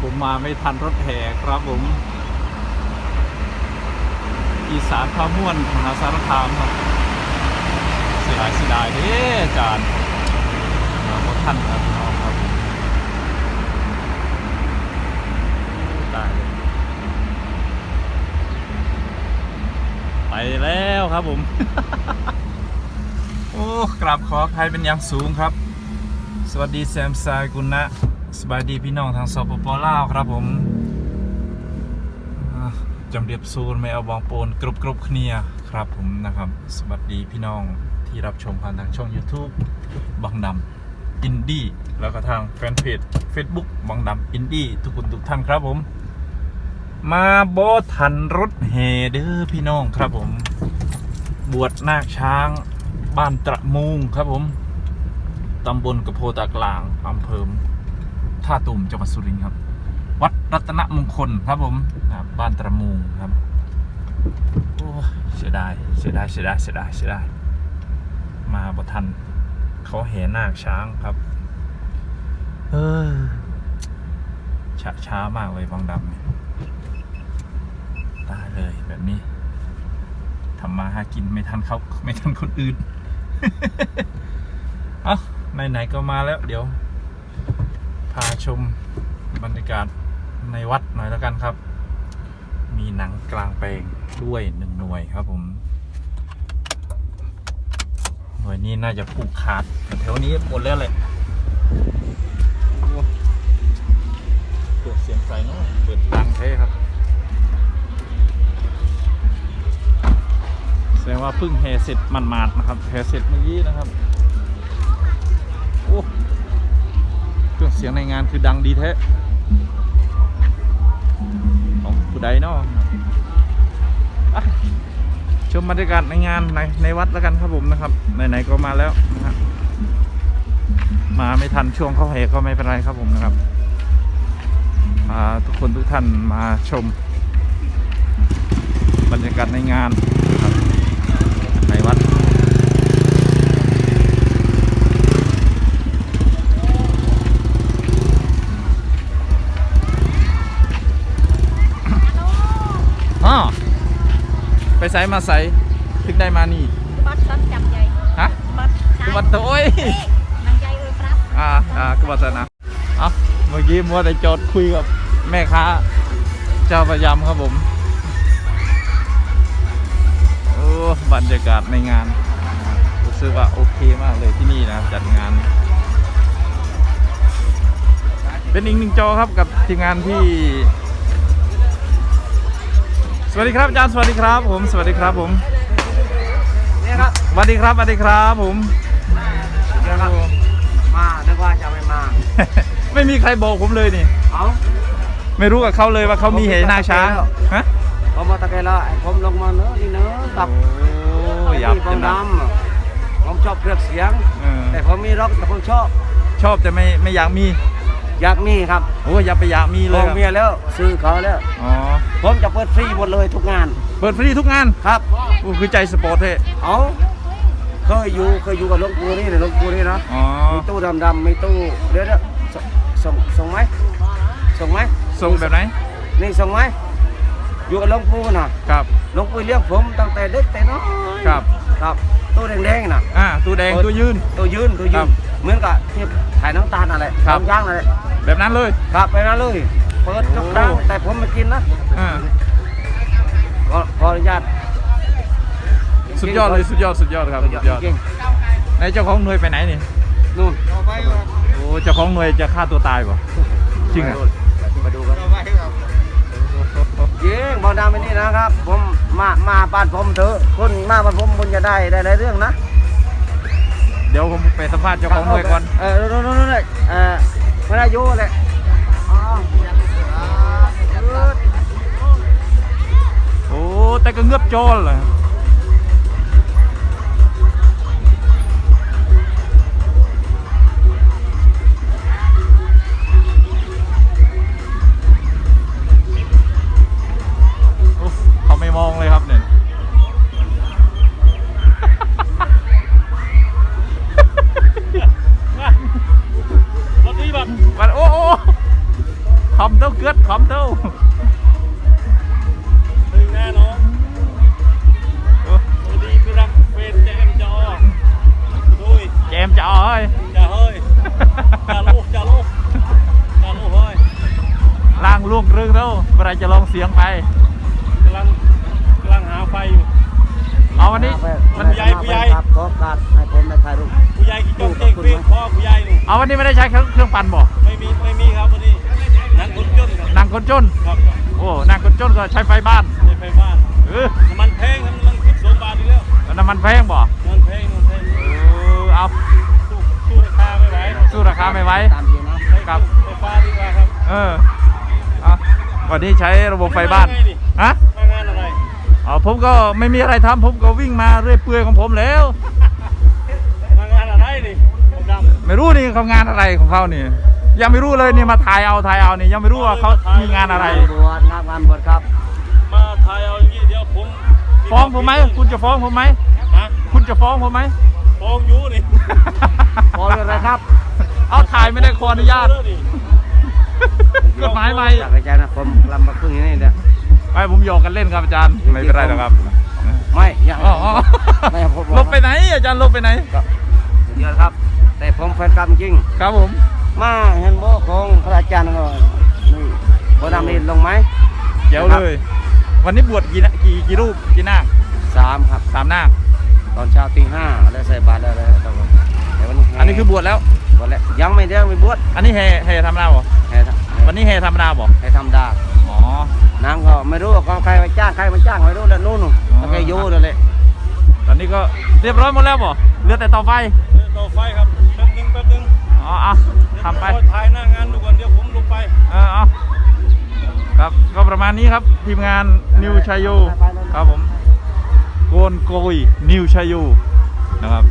ผมมาไม่ทันรถแห่ครับผม อีสานพาม่วนมหาสารคามครับเสียดายเสียดายเด้อาจารย์มาพบท่านครับน้องครับตายเลยไปแล้วครับผม โอ้กราบขอใครเป็นอย่างสูงครับ สวัสดีแซมซายกุณนะ สบายดีพี่น้องทางสปปลาวครับผมจำเรียบซูนไม่เอาบองโปนกรุบกรุบเคลียครับผมนะครับ สวัสดีพี่น้องที่รับชมผ่านทางช่อง YouTube บังดำอินดี้แล้วก็ทางแฟนเพจ Facebook บังดำอินดี้ทุกคนทุกท่านครับผม มาโบทันรถเฮเด้อพี่น้องครับผม บวชนาคช้างบ้านตระมุงครับผมตำบลกระโพตากลางอำเภอ ท่าตุ่มจังหวัดสุรินทร์ครับ วัดรัตนมงคลครับผมบ้านตระมูงครับโอ้เสียดายเสียดายเสียดายเสียดายเสียดายมาบ่ทันเขาแห่นาคช้างครับเออช้าช้ามากเลยบางดำเนี่ยตายเลยแบบนี้ทำมาหากินไม่ทันเขาไม่ทันคนอื่น เอาไหนๆก็มาแล้วเดี๋ยวาชมบรรยากาศในวัดหน่อยแล้วกันครับ มีหนังกลางแปลงด้วยหนึ่งหน่วยครับผม หน่วยนี้น่าจะผูกขาดแถวนี้หมดแล้วแหละเปิดเสียงใส่เนาะเปิดดังเท่ครับแสดงว่าเพิ่งแฮเสร็จมันมาดนะครับแฮเสร็จเมื่อกี้นะครับ เสียงในงานคือดังดีแท้ของผู้ใดเนาะอะชมบรรยากาศในงานในในวัดแล้วกันครับผมนะครับไหนๆก็มาแล้วนะฮะมาไม่ทันช่วงเข้าแห่ก็ไม่เป็นไรครับผมนะครับพาทุกคนทุกท่านมาชม บรรยากาศในงานนะครับใน ช้มาใส่ถึงได้มานี่บัตรจำใจฮะบัตรกบัตรโอ้ยนางใหญ่เลยครับอ่าอ่ากบัตรนะเอ้าเมื่อกี้มัวแต่จอดคุยกับแม่ค้า เจ้าประยำครับผมโอ้บรรยากาศในงานรู้สึกว่าโอเคมากเลยที่นี่นะจัดงาน เป็นอีกหนึ่งจอครับกับทีมงานที่ สวัสดีครับอาจารย์สวัสดีครับผมสวัสดีครับผมเนี่ยครับสวัสดีครับสวัสดีครับผมเนี่ยครับมานึกว่าจะไม่มา ไม่มีใครบอกผมเลยนี่เอาไม่รู้กับเขาเลยว่าเขามีเหตุหน้าช้างฮะผมมาตะเกียละไอ้ผมลงมาเนอะนี่เนอะกับโอ้ยับพี่ผจัมงดนะำผมชอบเครื่องเสียงเออแต่ผมมีร็อกแต่ผมชอบ ชอบแต่ไม่ไม่อยากมี อยากมีครับโอ้อยากไปอยากมีผเลยมครับเมียแล้วซื้อเขาแล้ว อ๋อผมจะเปิดฟรีหมดเลยทุกงานเปิดฟรีทุกงานครับโอ้คือใจสปอร์ตเท่เอาเคยอยู่เคยอยู่กับหลวงปู่นี่เลยหลวงปู่นี่นะอ๋อมีตู้ดำๆมีตู้เดี๋ยวเดี๋ยวส่งส่งส่งไหมส่งไหมส่งแบบไหนนี่ส่งไหมอยู่กับหลวงปู่น่ะครับหลวงปู่เลี้ยงผมตั้งแต่เด็กแต่น้อยครับครับตู้แดงๆน่ะ อ่าตัวแดงตัวยืน ตัวยืนตัวยืครันบเหมือนกับที่ขายน้ำตาลอะไรครับ น้ำย่างอะไร แบบนั้นเลยครับไปนั่นเลยเปิดทุกครั้งแต่ผมไม่กินนะอ่าขอขออนุญาตสุดยอดเลยสุดยอดสุดยอดครับสุดยอดจริงไหนเจ้าของหน่วยไปไหนนี่ๆนู่นโอ้เจ้าของหน่วยจะฆ่าตัวตายป่ะจริงอะมาดูกันจริงบอกดามไปนี่นะครับ ผมมามาบ้านผมเถอะคนมาบ้านผมคุณจะได้ได้หลายเรื่องนะ เดี๋ยวผมไปสัมภาษณ์เจ้าของหน่วยก่อน เออนู่นนู่นนู่นเลยเออ ไม่ได้ยุ่เลยอ๋อโอ้แต่ก็เงือบโจรเลย วันนี้ มันใหญ่ผู้ใหญ่ ครับขอการให้ผมได้ถ่ายรูป ผู้ใหญ่กี่จงเต้งเปี้ยงพ่อผู้ใหญ่หนูเอาวันนี้ไม่ได้ใช้เครื่องเครื่องปั่นบ่ไม่มีไม่มีครับวันนี้นั่งคนจนครับนางคนจน ครับโอ้นางคนจนก็ใช้ไฟบ้านในไฟบ้านเออน้ำมันแพงครับน้ำมันคิดสองบาทอีกแล้วแล้วน้ำมันแพงบ่น้ำมันแพงน้ำมันแพงเออเอาสู้สู้ราคาไม่ไหวสู้ราคาไม่ไหว ตามทีนะใช้ครับ ไฟฟ้าดีกว่าครับ เออเอาวันนี้ใช้ระบบไฟบ้านมันมาไงนี่ฮะ อ๋อผมก็ไม่มีอะไรทำผมก็วิ่งมาเรื่อยเปื่อยของผมแล้วมางานอะไรนี่ผมดำไม่รู้นี่เขางานอะไรของเขานี่ ยังไม่รู้เลยนี่มาถ่ายเอาถ่ายเอานี่ยังไม่รู้ว่าเขามีงานอะไรบวชงานงานบวชครับ มาถ่ายเอาอย่างนี้เดี๋ยวผมฟ้องผมไหมคุณจะฟ้องผมไหมฮะคุณจะฟ้องผมไหมฟ้องอยู่นี่พอเลยนะครับ เอาถ่ายไม่ได้ขออนุญาตเลิกนี่กฎหมายใหม่อยากให้ใจนะผมลำมาพึ่งอย่างนี้เดี๋ยว ไม่ผมหยอกกันเล่นครับอาจารย์ไม่เป็นไรหรอกครับไม่อยากอ๋ออ๋อไม่ผมลบไปไหน อาจารย์ลบไปไหนก็เยอะครับ แต่ผมแฟนกรรมจริงครับผม มาเห็นโบของพระอาจารย์ก็นี่โบดำนี่ลงไหมเจ๋วเลย วันนี้บวชกี่นะกี่กี่รูปกี่นาคสามครับสามนาคตอนเช้าตีห้าแล้วใส่บาตรแล้วแล้วแล้วเดี๋ยววันนี้แห่อันนี้คือบวชแล้วบวชแล้วยังไม่เดี๋ยวไม่บวชอันนี้แห่แห่ธรรมดาบ่แห่ทำวันนี้แห่ธรรมดาบ่แห่ธรรมดาอ๋อ นางก็ไม่รู้ว่าใครมาจ้างใครมาจ้างไม่รู้แล้วนู่นนู่นอ๋อแล้วแกอยู่นั่นแหละตอนนี้ก็เรียบร้อยหมดแล้วบ่เหลือแต่เตาไฟเดี๋ยวต่อไฟครับแป๊บนึงแป๊บนึงอ๋อเอาเดี๋ยวทำไปผมขอถ่ายหน้างานดูก่อนเดี๋ยวผมลงไป เออเอาครับก็ประมาณนี้ครับ ทีมงานนิวชัยโยครับผมโกนโกยนิวชัยโยนะครับ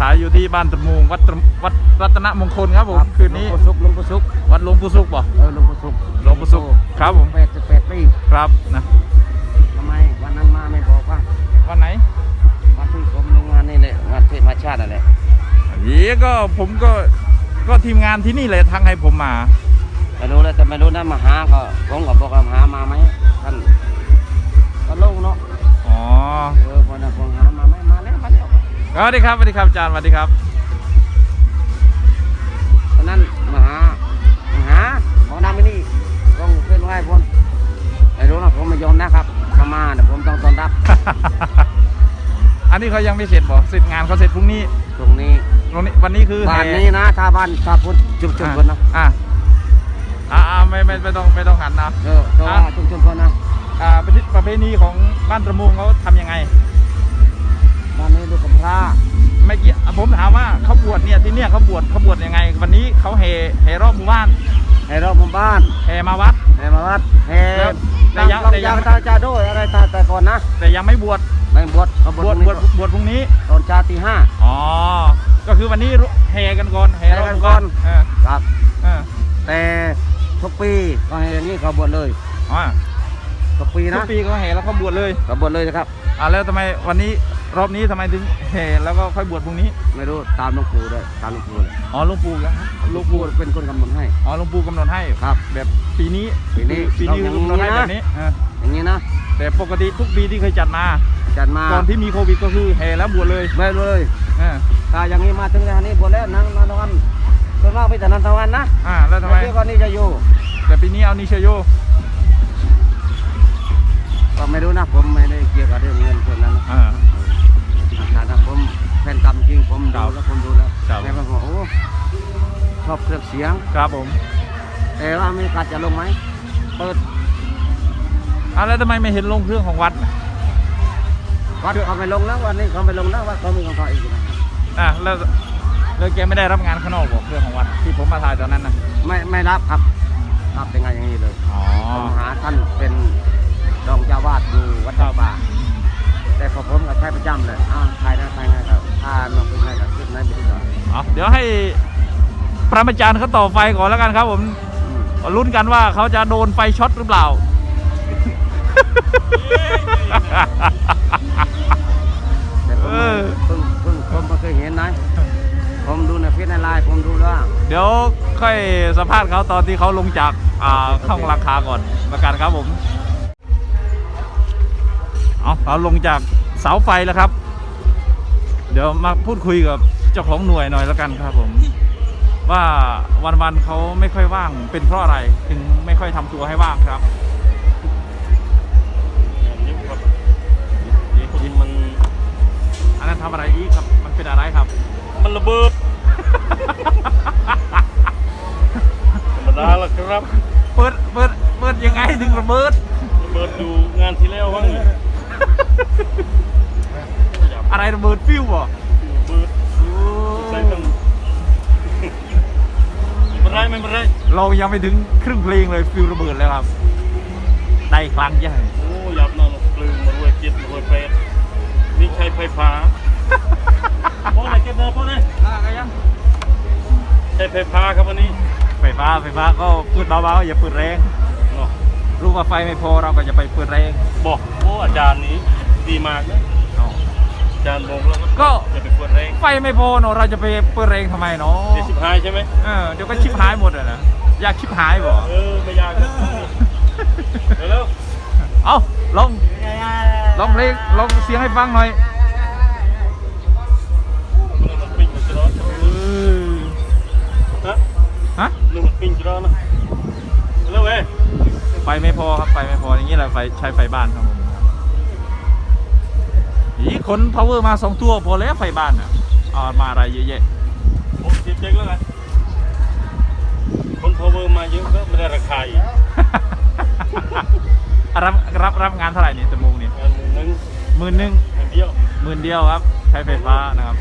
ฉายอยู่ที่บ้านตะมูงวัดตะวัดรัตนมงคลครับผมคืนนี้หลวงปู่สุกหลวงปู่สุกวัดหลวงปู่สุกบ่เออหลวงปู่สุกหลวงปู่สุขครับผมแปดสิบแปดปีครับนะทำไมวันนั้นมาไม่บอกว่าวันไหนวันที่ผมลงงานนี่แหละงานเทศมาชาตินั่นแหละยีก็ผมก็ก็ทีมงานที่นี่เลยทางให้ผมมาไม่รู้แล้วแต่ไม่รู้นะมาหาก็ผมก็บอกว่ามาหามาไหมท่านก็ลงเนาะอ๋อเออพอนะผมหามาไหม สวัสดีครับสวัสดีครับอาจารย์สวัสดีครับตอนนั้นมาหามาหาบอกนำไปนี่ต้องเป็นไหวผมไม่รู้นะผมไม่ยอมนะครับถ้ามาเดี๋ยวผมต้องต้อนรับ อันนี้เขายังไม่เสร็จบ่เสร็จงานเขาเสร็จพรุ่งนี้ตรงนี้ตรงนี้วันนี้คือบ้านแห่นี้นะถ้าบ้านถ้าพุทธชุมชนคนนะอะอ่าอ่าไม่ไม่ไม่ต้องไม่ต้องหันนะ เออตัวชุมชนคนนะอ่าประเพประเพณีของบ้านตระมุงเขาทำยังไง บ้านนี้ลูกกำ พร้าไม่เกี่ยวผมถามว่าเขาบวชเนี่ยที่เนี่ยเขาบวชเขาบวชยังไง วันนี้เขาแห่แห่รอบหมู่บ้านให้รอบหมู่บ้านแห่มาวัดให้มาวัดให้แล้วแต่ตามยังลำแต่ยัยางงตาจาโดยอะไรตาแต่ก่อนนะ แต่ยังไม่บวชไม่บวชเขาบบววชชบวชบวชพรุ่งนี้ตอนเช้าตีห้าอ๋อก็คือวันนี้แห่กันก่อนแห่รอบหมู่บ้านแห่กันก่อนเออครับเออแต่ทุกปีก็ให้อย่างนี้เขาบวชเลยอ๋อทุกปีทุนะกปีเขาแห่แล้วเขาบวชเลยเขาบวชเลยนะครับอ่าแล้วทำไมวันนี้ รอบนี้ทำไมถึงแห่แล้วก็ค่อยบวชพรุ่งนี้ ไม่รู้ตามหลวงปู่เลยตามหลวงปู่เลยอ๋อหลวงปู่ครับหหลลววงงปู่ปู่เป็นคนกำหนดให้ อ๋อหลวงปู่กำหนดให้ครับ แบบปีนี้ปีนี้ปีนี้เรากำหนดให้อย่างนี้นะแบบนี้เอออย่างนี้นะแต่ปกติทุกปีที่เคยจัดมาจัดมาก่อนที่มีโควิดก็คือแห่แล้วบวชเลยไม่เลยเออถ้าอย่างนี้มาถึงทางนี้บวชแล้วนั่งนอนวันส่วนมากไปแต่นันทวันนะอ่าแล้วทำไมเดี๋ยวก่อนนี้จะอยู่แต่ปีนี้เอานิเชโยก็ไม่รู้นะผมไม่ได้เกี่ยวกับเรื่องเงินส่วนนั้นนะอ่าถ้าถ้าผม แฟนกรรมจริงผมครัดูบแล้วผมดูแล้วครับแม่ผมบอกโอ้ชอบเครื่องเสียง ครับผมแต่ว่ามีโอกาสจะลงไหมเปิดอ่าแล้วทำไมไม่เห็นลงเครื่องของวัดน่ะวัดเขาไม่ลงแล้ววันนี้เขาไม่ลงแล้ววัดเขามีของเขาอีกนะอะแล้วแล้วแกไม่ได้รับงานข้างนอกบอกเครื่องของวัดที่ผมมาถ่ายตอนนั้นนะไม่ไม่รับครับรับเป็นงานอย่างนี้เลยอ๋อ ผมหาท่านเป็นรองเจ้าวาดอยู่วัดตาป่าแต่พอผมก็ใช้ประจำเลยอ้าวใครนะใครนะก็ ถ้าน้องเป็นใครก็ขึ้นไหนไปดีกว่าเอาเดี๋ยวให้พระอาจารย์เขาต่อไฟก่อนแล้วกันครับ ผมอืมลุ้นกันว่าเขาจะโดนไฟช็อตหรือเปล่า แต่ผมเออเพิ่งเพิ่งผมไม่เคยเห็นนะผมผมดูในเฟซในไลน์ผมดูแล้วเดี๋ยวค่อยสัมภาษณ์เขาตอนที่เขาลงจากอ่าข้างราคาก่อนประกันครับผม เอาเราลงจากเสาไฟแล้วครับ เดี๋ยวมาพูดคุยกับเจ้าของหน่วยหน่อยแล้วกันครับผม ว่าวันๆเขาไม่ค่อยว่างเป็นเพราะอะไรถึงไม่ค่อยทำตัวให้ว่างครับยิ้มครับคนมันอันนั้นทำอะไรอีกครับ มันเป็นอะไรครับ มันระเบิด ธรรมดาละครับเปิดเปิดเปิดยังไงถึงระเบิด ระเบิดอยู่งานที่แล้วบ้างนี่อย่า อะไรระเบิดฟิวบ่ระเบิดใส่กันไม่เป็นไรไม่เป็นไรเรายังไม่ถึงครึ่งเพลงเลยฟิวระเบิดแล้วครับ ได้ครั้งใหญ่โอ้ยับนอนปลืมมารวยเจ็ดมารวยเป็ดนี่ใช้ไฟฟ้าพวกไหนเก็บเงินพวกนี้ใช้ไฟฟ้าครับวันนี้ไฟฟ้าไฟฟ้าก็พูดเบาๆอย่าเปิดแรงเนาะรู้ว่าไฟไม่พอเราก็จะไปเปิดแรงบอกโอ้อาจารย์นี้ดีมากนะเอาอา จารย์บอกแล้วก็จะไปเปิดแรงไฟไม่พอเนาะเราจะไปเปิดแรงทำไมเนาะเดี๋ยวสิบห้าใช่ไหมเออเดี๋ยวก็ชิบหายหมดอะนะอยากชิบหายบ่เออไม่ยากนะเดี๋ยวแล้วเอาลองลองเพลงลองเสียงให้ฟังหน่อยมันปิ้งมันจะร้อนฮะฮะนึกมันปิ้งจะร้อนนะแล้วเว้ยไฟไม่พอครับไฟไม่พออย่างนี้แหละไฟใช้ไฟบ้านครับผม อีขน power มาสองตัวพอแล้วไฟบ้านอะเอามาอะไรเยอะแยะผมเจ็บเจ๊กแล้วไงคนพาวเวอร์มาเยอะก็ไม่ได้ราคาอีกรับรับรับงานเท่าไหร่นี่ตะมุงนี่งานหนึ่งหมื่นหนึ่งอย่างเดียวหมื่นเดียวครับ ใช้ไฟฟ้านะครับ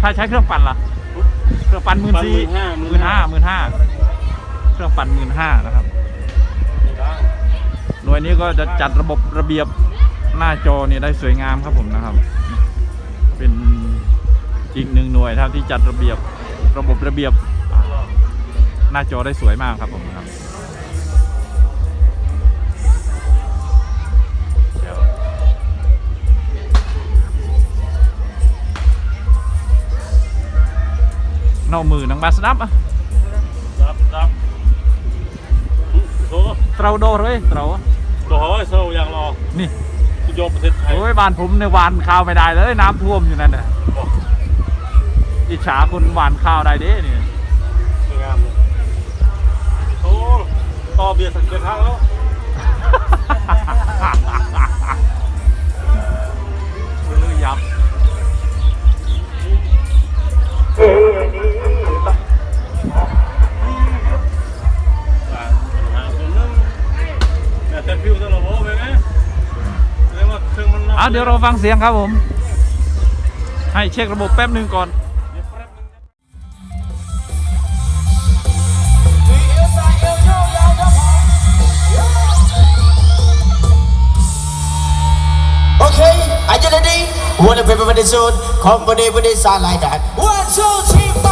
ถ้าใช้เครื่องปั่นล่ะ เครื่องปั่นหมื่นสี่หมื่นห้าหมื่นห้าเครื่องปั่นหมื่นห้านะครับ ไม่ได้หน่วยนี้ก็จะจัดระบบระเบียบ หน้าจอเนี่ยได้สวยงามครับผมนะครับ เป็นอีกหนึ่งหน่วยครับที่จัดระเบียบระบบระเบียบอ่าหน้าจอได้สวยมากครับผมครับเดี๋ยวนอกมือนังบาสดับอะรับรับโอ้เตราโดเลยเตราอะโหโซ่อย่างรอนี่สุด ยอดประเทศไทยโอ้ยบ้านผมในยหวานข้าวไม่ได้เลยน้ำท่วมอยู่นั่นน่ะบอกอิจฉาคนหวานข้าวได้เด้นี่สวยงามเลยโอ้ต่อเบียร์สักเกินทางแล้ว เดี๋ยวเราฟังเสียงครับผม ให้เช็คระบบแป๊บหนึ่งก่อนเดี๋ยวแป๊บนึง Okay, are you ready? Wanna be with the zone? Company with the sound like that. One, two, three,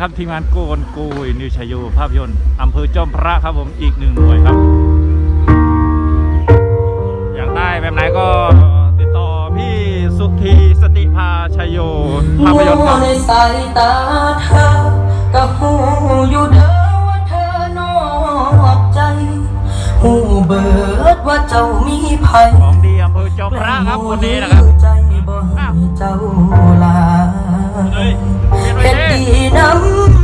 ครับทีมงานโกนกูยนิวชยโยภาพยนตร์อำเภอจอมพระครับผมอีกหนึ่งหน่วยครับ อยากได้แบบไหนก็ติดต่อพี่สุธีสติภาชยโยภาพยนตร์ครับในสายตาเธอก็หูอยู่เด้อว่าเธอนอกใจหูเบิดว่าเจ้ามีภัยของดีอำเภอจอมพระครับวันนี้นะครับใจบ่ให้เจ้า เป็นดีน้ำ